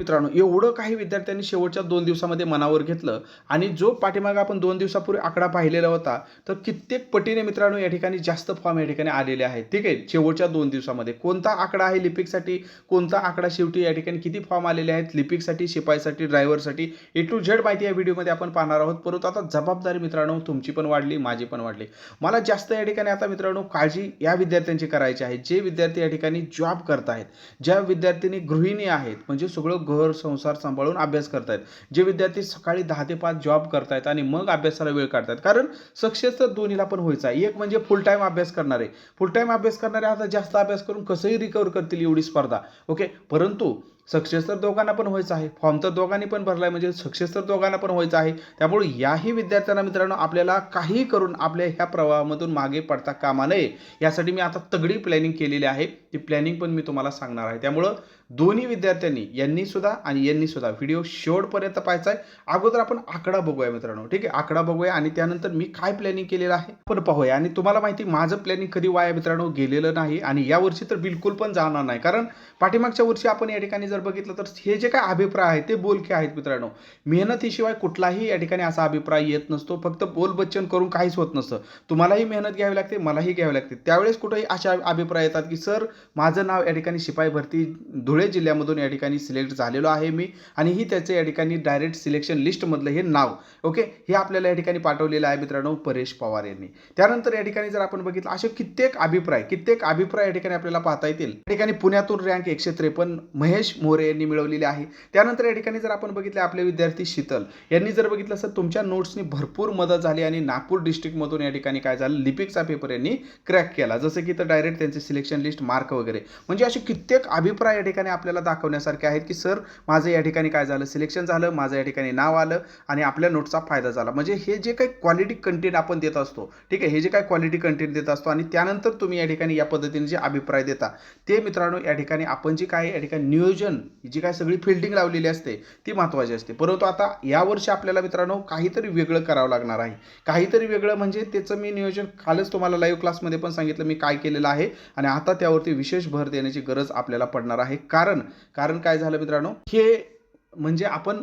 मित्रांनो एवढं काही विद्यार्थ्यांनी शेवटच्या दोन दिवसामध्ये मनावर घेतलं आणि जो पाठीमागे आपण दोन दिवसापूर्वी आकडा पाहिलेला होता तर कित्येक पटीने मित्रांनो या ठिकाणी जास्त फॉर्म या ठिकाणी आलेले आहेत. ठीक आहे? शेवटच्या दोन दिवसामध्ये कोणता आकडा आहे लिपिकसाठी? कोणता आकडा शेवटी या ठिकाणी किती फॉर्म आलेले आहेत? लिपिकसाठी शिपाईसाठी ड्रायव्हरसाठी ए टू झेड माहिती या व्हिडिओमध्ये आपण पाहणार आहोत. परंतु आता जबाबदारी मित्रांनो तुमची पण वाढली माझी पण वाढली. मला जास्त या ठिकाणी आता मित्रांनो काळजी या विद्यार्थ्यांची करायची आहे. जे विद्यार्थी या ठिकाणी जॉब करत आहेत ज्या विद्यार्थ्यांनी गृहिणी आहेत म्हणजे सगळं घर संसार सांभाळून अभ्यास करतायत. जे विद्यार्थी सकाळी दहा ते पाच जॉब करतायत आणि मग अभ्यासाला वेळ काढतात कारण सक्सेस तर दोन्हीला पण व्हायचं आहे. एक म्हणजे फुल टाईम अभ्यास करणारे. फुल टाईम अभ्यास करणारे आता जास्त अभ्यास करून कसंही रिकवर करतील एवढी स्पर्धा. ओके परंतु सक्सेस तर दोघांना पण व्हायचं आहे. फॉर्म तर दोघांनी पण भरला आहे म्हणजे सक्सेस तर दोघांना पण व्हायचं आहे. त्यामुळे याही विद्यार्थ्यांना मित्रांनो आपल्याला काही करून आपल्या ह्या प्रवाहामधून मागे पडता कामा नये. यासाठी मी आता तगडी प्लॅनिंग केलेली आहे. ती प्लॅनिंग पण मी तुम्हाला सांगणार आहे. त्यामुळं दोन्ही विद्यार्थ्यांनी यांनी सुद्धा आणि यांनी सुद्धा व्हिडिओ शेवटपर्यंत पाहायचा आहे. अगोदर आपण आकडा बघूया मित्रांनो. ठीक आहे? आकडा बघूया आणि त्यानंतर मी काय प्लॅनिंग केलेलं आहे पण पाहूया. आणि तुम्हाला माहिती माझं प्लॅनिंग कधी वाया मित्रांनो गेलेलं नाही आणि यावर्षी तर बिलकुल पण जाणार नाही. कारण पाठीमागच्या वर्षी आपण या ठिकाणी जर बघितलं तर हे जे काय अभिप्राय आहेत ते बोलके आहेत मित्रांनो. मेहनतीशिवाय कुठलाही या ठिकाणी असा अभिप्राय येत नसतो. फक्त बोलबच्चन करून काहीच होत नसतं. तुम्हालाही मेहनत घ्यावी लागते मलाही घ्यावी लागते. त्यावेळेस कुठेही अशा अभिप्राय येतात की सर माझं नाव या ठिकाणी शिपाई भरती धुळे जिल्ह्यामधून या ठिकाणी सिलेक्ट झालेलो आहे मी आणि ही त्याचं या ठिकाणी डायरेक्ट सिलेक्शन लिस्टमधलं हे नाव. ओके? हे आपल्याला या ठिकाणी पाठवलेलं आहे मित्रांनो परेश पवार यांनी. त्यानंतर या ठिकाणी जर आपण बघितलं असे कित्येक अभिप्राय कित्येक अभिप्राय या ठिकाणी आपल्याला पाहता येतील. या ठिकाणी पुण्यातून रँक एकशे त्रेपन्न महेश मोरे यांनी मिळवलेली आहे. त्यानंतर या ठिकाणी जर आपण बघितले आपले विद्यार्थी शीतल यांनी जर बघितलं असं तुमच्या नोट्सनी भरपूर मदत झाली आणि नागपूर डिस्ट्रिक्टमधून या ठिकाणी काय झालं लिपिकचा पेपर यांनी क्रॅक केला. जसं की तर डायरेक्ट त्यांचे सिलेक्शन लिस्ट मार्क वगैरे. म्हणजे असे कित्येक अभिप्राय या ठिकाणी आपल्याला दाखवण्यासारखे आहेत की सर माझं या ठिकाणी काय झालं? सिलेक्शन झालं माझं या ठिकाणी नाव आलं आणि आपल्या नोटचा फायदा झाला. म्हणजे हे जे काही क्वालिटी कंटेंट आपण देत असतो ठीक आहे हे जे काही क्वालिटी कंटेंट देत असतो आणि त्यानंतर तुम्ही या ठिकाणी या पद्धतीने जे अभिप्राय देता ते मित्रांनो या ठिकाणी आपण जे काय या ठिकाणी नियोजन जी काय सगळी फिल्डिंग लावलेली असते ती महत्त्वाची असते. परंतु आता यावर्षी आपल्याला मित्रांनो काहीतरी वेगळं करावं लागणार आहे. काहीतरी वेगळं म्हणजे त्याचं मी नियोजन कालच तुम्हाला लाईव्ह क्लासमध्ये पण सांगितलं मी काय केलेलं आहे. आणि आता त्यावरती विशेष भर देण्याची गरज आपल्याला पडणार आहे. कारण कारण काय झालं मित्रांनो? हे म्हणजे आपण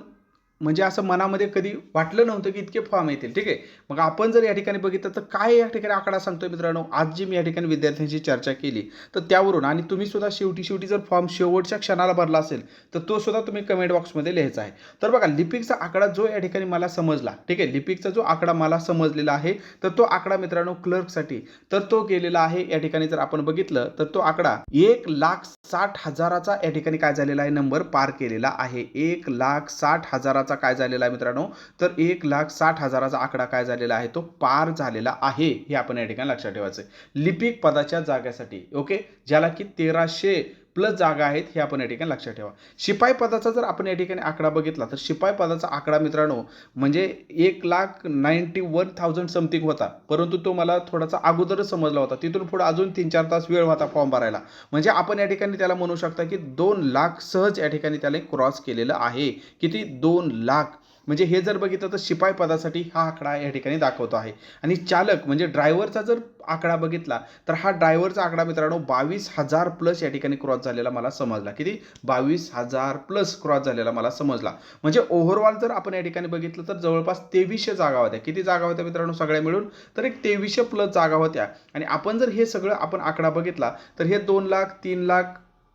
म्हणजे असं मनामध्ये कधी वाटलं नव्हतं की इतके फॉर्म येतील ठीक आहे? मग आपण जर या ठिकाणी बघितलं तर काय या ठिकाणी आकडा सांगतोय मित्रांनो? आज जी मी या ठिकाणी विद्यार्थ्यांशी चर्चा केली तर त्यावरून आणि तुम्ही सुद्धा शेवटी शेवटी जर फॉर्म शेवटच्या क्षणाला भरला असेल तर तो सुद्धा तुम्ही कमेंट बॉक्समध्ये लिहायचा आहे. तर बघा लिपिकचा आकडा जो या ठिकाणी मला समजला ठीक आहे? लिपिकचा जो आकडा मला समजलेला आहे तर तो आकडा मित्रांनो क्लर्कसाठी तर तो गेलेला आहे या ठिकाणी जर आपण बघितलं तर तो आकडा एक लाख साठ हजाराचा या ठिकाणी काय झालेला आहे? नंबर पार केलेला आहे. एक लाख साठ हजाराचा काय झालेला आहे मित्रांनो? तर एक लाख साठ हजाराचा आकडा काय झालेला आहे? तो पार झालेला आहे हे आपण या ठिकाणी लक्षात ठेवायचं आहे लिपिक पदाच्या जाग्यासाठी ओके? ज्याला की तेराशे प्लस जागा आहेत हे आपण या ठिकाणी लक्षात ठेवा. शिपाई पदाचा जर आपण या ठिकाणी आकडा बघितला तर शिपाई पदाचा आकडा मित्रांनो म्हणजे एक lakh ninety one thousand something होता. परंतु तो मला थोडासा अगोदरच समजला होता. तिथून पुढे अजून तीन चार तास वेळ होता फॉर्म भरायला. म्हणजे आपण या ठिकाणी त्याला म्हणू शकता की दोन लाख सहज या ठिकाणी त्याला क्रॉस केलेलं आहे. किती? दोन लाख. म्हणजे हे जर बघितलं तर शिपाई पदासाठी हा आकडा या ठिकाणी दाखवतो आहे. आणि चालक म्हणजे ड्रायव्हरचा जर आकडा बघितला तर हा ड्रायव्हरचा आकडा मित्रांनो बावीस हजार प्लस या ठिकाणी क्रॉस झालेला मला समजला. किती? बावीस हजार प्लस क्रॉस झालेला मला समजला. म्हणजे ओव्हरऑल जर आपण या ठिकाणी बघितलं तर जवळपास तेवीसशे जागा होत्या. किती जागा होत्या मित्रांनो सगळ्या मिळून? तर एक तेवीसशे प्लस जागा होत्या. आणि आपण जर हे सगळं आपण आकडा बघितला तर हे दोन लाख तीन लाख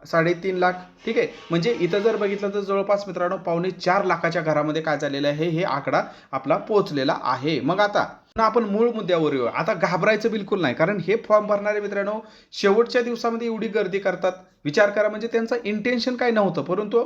साडेतीन लाख. ठीक आहे? म्हणजे इथं जर बघितलं तर जवळपास मित्रांनो पावणे चार लाखाच्या घरामध्ये काय झालेलं आहे हे आकडा आपला पोहोचलेला आहे. मग आता आपण मूळ मुद्द्यावर येऊ आता घाबरायचं बिलकुल नाही कारण हे फॉर्म भरणारे मित्रांनो शेवटच्या दिवसामध्ये एवढी गर्दी करतात. विचार करा म्हणजे त्यांचं इंटेन्शन काय नव्हतं परंतु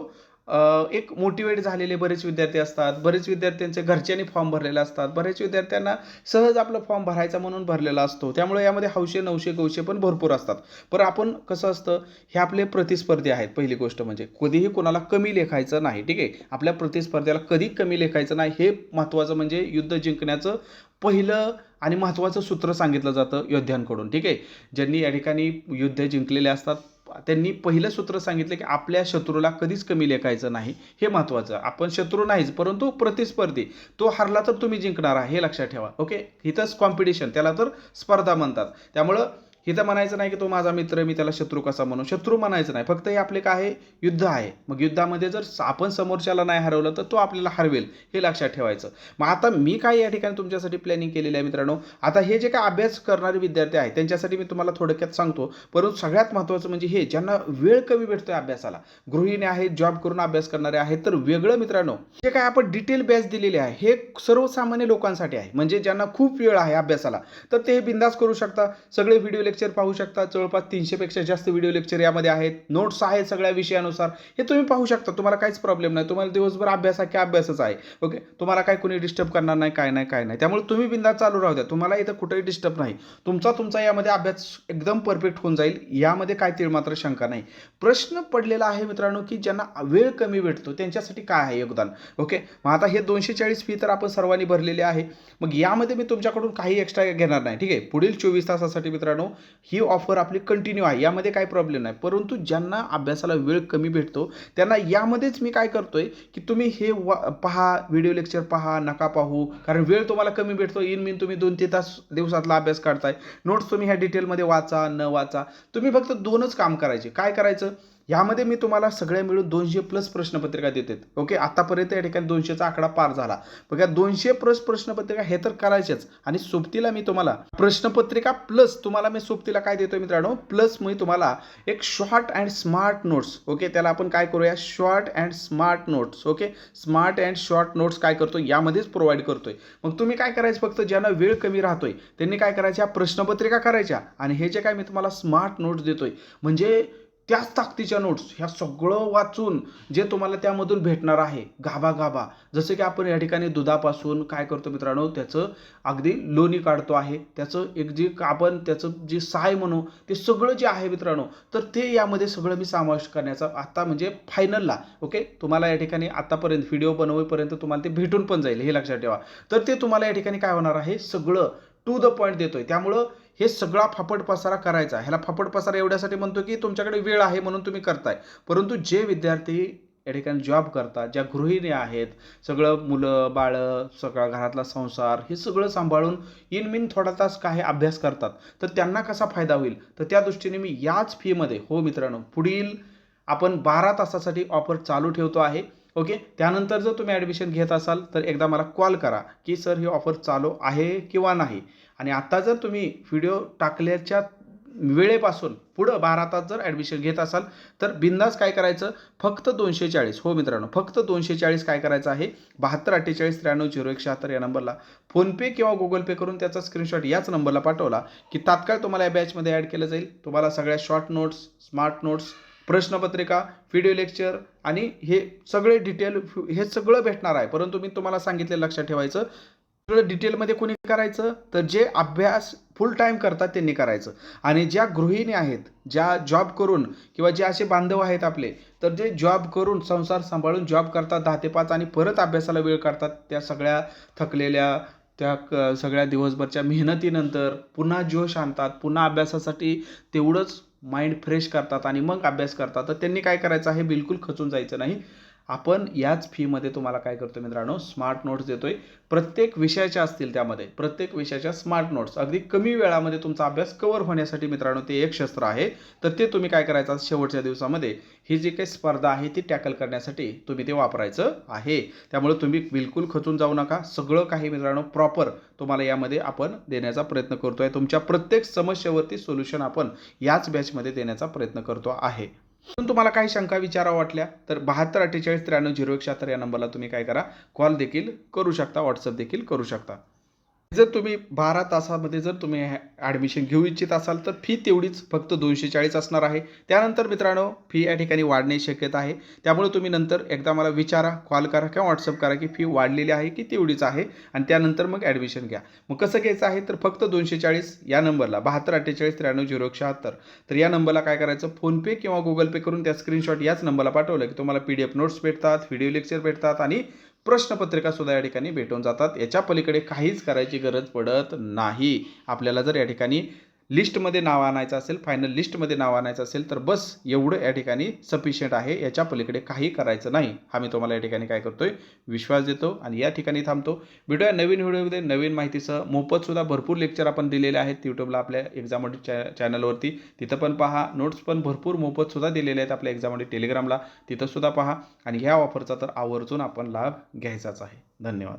एक मोटिवेट झालेले बरेच विद्यार्थी असतात. बरेच विद्यार्थ्यांचे घरच्यांनी फॉर्म भरलेले असतात. बरेच विद्यार्थ्यांना सहज आपलं फॉर्म भरायचा म्हणून भरलेला असतो. त्यामुळे यामध्ये हौशे नऊशे गौशे पण भरपूर असतात. पण आपण कसं असतं हे आपले प्रतिस्पर्धी आहेत. पहिली गोष्ट म्हणजे कधीही कोणाला कमी लेखायचं नाही. ठीक आहे? आपल्या प्रतिस्पर्ध्याला कधी कमी लेखायचं नाही हे महत्त्वाचं म्हणजे युद्ध जिंकण्याचं पहिलं आणि महत्त्वाचं सूत्र सांगितलं जातं योद्ध्यांकडून. ठीक आहे? ज्यांनी या ठिकाणी युद्ध जिंकलेले असतात त्यांनी पहिलं सूत्र सांगितलं की आपल्या शत्रूला कधीच कमी लेखायचं नाही. हे महत्त्वाचं आपण शत्रू नाहीच परंतु प्रतिस्पर्धी. तो हरला तर तुम्ही जिंकणार आहे हे लक्षात ठेवा. ओके इथंच कॉम्पिटिशन त्याला तर स्पर्धा म्हणतात. त्यामुळं इथं म्हणायचं नाही की तो माझा मित्र मी त्याला शत्रू कसा म्हणू? शत्रू म्हणायचं नाही. फक्त हे आपले काय आहे? युद्ध आहे. मग युद्धामध्ये जर आपण समोरच्याला नाही हरवलं तर तो आपल्याला हरवेल हे लक्षात ठेवायचं. मग आता मी काय या ठिकाणी तुमच्यासाठी प्लॅनिंग केलेली आहे मित्रांनो? आता हे जे काय अभ्यास करणारे विद्यार्थी आहेत त्यांच्यासाठी मी तुम्हाला थोडक्यात सांगतो. परंतु सगळ्यात महत्त्वाचं म्हणजे हे ज्यांना वेळ कमी भेटतोय अभ्यासाला. गृहिणी आहेत जॉब करून अभ्यास करणारे आहेत. तर वेगळं मित्रांनो जे काय आपण डिटेल बॅच दिलेले आहे हे सर्वसामान्य लोकांसाठी आहे. म्हणजे ज्यांना खूप वेळ आहे अभ्यासाला तर ते बिंदास करू शकता. सगळे व्हिडिओ लेक्चर पाहू शकता. जवळपास तीनशेपेक्षा जास्त व्हिडिओ लेक्चर यामध्ये आहेत. नोट्स आहेत सगळ्या विषयानुसार. हे तुम्ही पाहू शकता. तुम्हाला काहीच प्रॉब्लेम नाही. तुम्हाला दिवसभर अभ्यास आहे की अभ्यासच आहे. ओके तुम्हाला काय कोणी डिस्टर्ब करणार नाही काय नाही काय नाही. त्यामुळे तुम्ही बिंदा चालू राहू द्या. तुम्हाला इथं कुठेही डिस्टर्ब नाही. तुमचा तुमचा यामध्ये अभ्यास एकदम परफेक्ट होऊन जाईल. यामध्ये काय तीळ मात्र शंका नाही. प्रश्न पडलेला आहे मित्रांनो की ज्यांना वेळ कमी भेटतो त्यांच्यासाठी काय आहे योगदान? ओके मग आता हे दोनशे चाळीस फी तर आपण सर्वांनी भरलेली आहे. मग यामध्ये मी तुमच्याकडून काही एक्स्ट्रा घेणार नाही. ठीक आहे? पुढील चोवीस तासासाठी मित्रांनो ही ऑफर आपली कंटिन्यू आहे. यामध्ये काही प्रॉब्लेम नाही. परंतु ज्यांना अभ्यासाला वेळ कमी भेटतो त्यांना यामध्येच मी काय करतोय की तुम्ही हे वा पहा व्हिडिओ लेक्चर पहा नका पाहू. कारण वेळ तुम्हाला कमी भेटतो. इन मिन तुम्ही दोन ते तास दिवसातला अभ्यास करताय नोट्स तुम्ही ह्या डिटेलमध्ये वाचा न वाचा. तुम्ही फक्त दोनच काम करायचे. काय करायचं? यामध्ये मी तुम्हाला सगळे मिळून दोनशे प्लस प्रश्नपत्रिका देते. ओके? आतापर्यंत या ठिकाणी दोनशेचा आकडा पार झाला. बघा दोनशे प्लस प्रश्नपत्रिका हे तर करायचेच. आणि सोबतीला मी तुम्हाला प्रश्नपत्रिका प्लस तुम्हाला मी सोबतीला काय देतोय मित्रांनो? प्लस मी तुम्हाला एक short and smart notes. Okay? त्याला आपण काय करूया? Short and smart notes. Okay? Smart and short notes काय करतो यामध्येच प्रोव्हाइड करतोय. मग तुम्ही काय करायचं फक्त? ज्यांना वेळ कमी राहतोय त्यांनी काय करायच्या? प्रश्नपत्रिका करायच्या. आणि हे जे काय मी तुम्हाला स्मार्ट नोट्स देतोय म्हणजे त्याच ताकदीच्या नोट्स ह्या सगळं वाचून जे तुम्हाला त्यामधून भेटणार आहे गाभा गाभा. जसं की आपण या ठिकाणी दुधापासून काय करतो मित्रांनो त्याचं अगदी लोणी काढतो आहे. त्याचं एक जे आपण त्याचं जे साय म्हणू ते सगळं जे आहे मित्रांनो तर ते यामध्ये सगळं मी समावेश करण्याचा आता म्हणजे फायनलला ओके तुम्हाला या ठिकाणी आतापर्यंत व्हिडिओ बनवेपर्यंत तुम्हाला ते भेटून पण जाईल हे लक्षात ठेवा. तर ते तुम्हाला या ठिकाणी काय होणार आहे? सगळं टू द पॉईंट देतोय. त्यामुळं हे सगळा फापट पसारा करायचा. ह्याला फापट पसारा एवढ्यासाठी म्हणतो की तुमच्याकडे वेळ आहे म्हणून तुम्ही करताय. परंतु जे विद्यार्थी या ठिकाणी जॉब करतात ज्या गृहिणी आहेत सगळं मुलं बाळं सगळा घरातला संसार हे सगळं सांभाळून इन मिन थोडा तास काही अभ्यास करतात. तर त्यांना कसा फायदा होईल? तर त्या दृष्टीने मी याच फीमध्ये हो मित्रांनो पुढील आपण बारा तासासाठी ऑफर चालू ठेवतो आहे. ओके? त्यानंतर जर तुम्ही ॲडमिशन घेत असाल तर एकदा मला कॉल करा की सर ही ऑफर चालू आहे किंवा नाही? आणि आत्ता जर तुम्ही व्हिडिओ टाकल्याच्या वेळेपासून पुढं बारा तास जर ॲडमिशन घेत असाल तर बिंदास काय करायचं? फक्त दोनशे चाळीस हो मित्रांनो फक्त दोनशे चाळीस काय करायचं आहे? बहात्तर अठ्ठेचाळीस त्र्याण्णव झिरो एक शहात्तर या नंबरला फोनपे किंवा गुगल पे करून त्याचा स्क्रीनशॉट याच नंबरला पाठवला की तात्काळ तुम्हाला या बॅचमध्ये ॲड केलं जाईल. तुम्हाला सगळ्या शॉर्ट नोट्स स्मार्ट नोट्स प्रश्नपत्रिका व्हिडिओ लेक्चर आणि हे सगळे डिटेल हे सगळं भेटणार आहे. परंतु मी तुम्हाला सांगितले लक्षात ठेवायचं सगळं डिटेलमध्ये कोणी करायचं तर जे अभ्यास फुल टाईम करतात त्यांनी करायचं. आणि ज्या गृहिणी आहेत ज्या जॉब करून किंवा जे असे बांधव आहेत आपले तर जे जॉब करून संसार सांभाळून जॉब करतात दहा ते पाच आणि परत अभ्यासाला वेळ काढतात त्या सगळ्या थकलेल्या त्या क सगळ्या दिवसभरच्या मेहनतीनंतर पुन्हा जोश आणतात पुन्हा अभ्यासासाठी तेवढंच माइंड फ्रेश करतात आणि मग अभ्यास करतात तर त्यांनी काय करायचं आहे? बिलकुल खचून जायचं नाही. आपण याच फीमध्ये तुम्हाला काय करतो मित्रांनो? स्मार्ट नोट्स देतोय. प्रत्येक विषयाच्या असतील त्यामध्ये प्रत्येक विषयाच्या स्मार्ट नोट्स अगदी कमी वेळामध्ये तुमचा अभ्यास कव्हर होण्यासाठी मित्रांनो ते एक शस्त्र आहे. तर ते तुम्ही काय करायचं शेवटच्या दिवसामध्ये ही जी काही स्पर्धा आहे ती टॅकल करण्यासाठी तुम्ही ते वापरायचं आहे. त्यामुळे तुम्ही बिलकुल खचून जाऊ नका. सगळं काही मित्रांनो प्रॉपर तुम्हाला यामध्ये आपण देण्याचा प्रयत्न करतो आहे तुमच्या प्रत्येक समस्येवरती सोल्युशन आपण याच बॅचमध्ये देण्याचा प्रयत्न करतो आहे. म्हणून तुम्हाला काही शंका विचारा वाटल्या तर बहात्तर अठ्ठेचाळीस त्र्याण्णव झिरो एक शहात्तर या नंबरला तुम्ही काय करा. कॉल देखील करू शकता व्हॉट्सअप देखील करू शकता. जर तुम्ही बारा तासामध्ये जर तुम्ही ॲडमिशन घेऊ इच्छित असाल तर फी तेवढीच फक्त दोनशे चाळीस असणार आहे. त्यानंतर मित्रांनो फी या ठिकाणी वाढण्याची शक्यता आहे. त्यामुळे तुम्ही नंतर एकदा मला विचारा कॉल करा किंवा व्हॉट्सअप करा की फी वाढलेली आहे की तेवढीच आहे आणि त्यानंतर मग ॲडमिशन घ्या. मग कसं घ्यायचं आहे? तर फक्त दोनशे चाळीस या नंबरला बहात्तर अठ्ठेचाळीस त्र्याण्णव झिरो शहात्तर तर या नंबरला काय करायचं? फोनपे किंवा गुगल पे करून त्या स्क्रीनशॉट याच नंबरला पाठवलं की तुम्हाला पी डी एफ नोट्स भेटतात व्हिडिओ लेक्चर भेटतात आणि प्रश्नपत्रिका सुद्धा या ठिकाणी भेटून जातात. याच्या पलीकडे काहीच करायची गरज पडत नाही. आपल्याला जर या ठिकाणी लिस्टमध्ये नाव आणायचं असेल फायनल लिस्टमध्ये नाव आणायचं असेल तर बस एवढं या ठिकाणी सफिशियंट आहे याच्या पलीकडे काही करायचं नाही. हा मी तुम्हाला या ठिकाणी काय करतोय विश्वास देतो आणि या ठिकाणी थांबतो. भेटूया नवीन व्हिडिओमध्ये नवीन माहितीसह. मोफतसुद्धा भरपूर लेक्चर आपण दिलेले आहेत यूट्यूबला आपल्या एक्झामडी चॅ चॅनलवरती तिथं पण पहा नोट्स पण भरपूर मोफतसुद्धा दिलेले आहेत आपल्या एक्झामडी टेलिग्रामला तिथंसुद्धा पहा आणि ह्या ऑफरचा तर आवर्जून आपण लाभ घ्यायचाच आहे. धन्यवाद.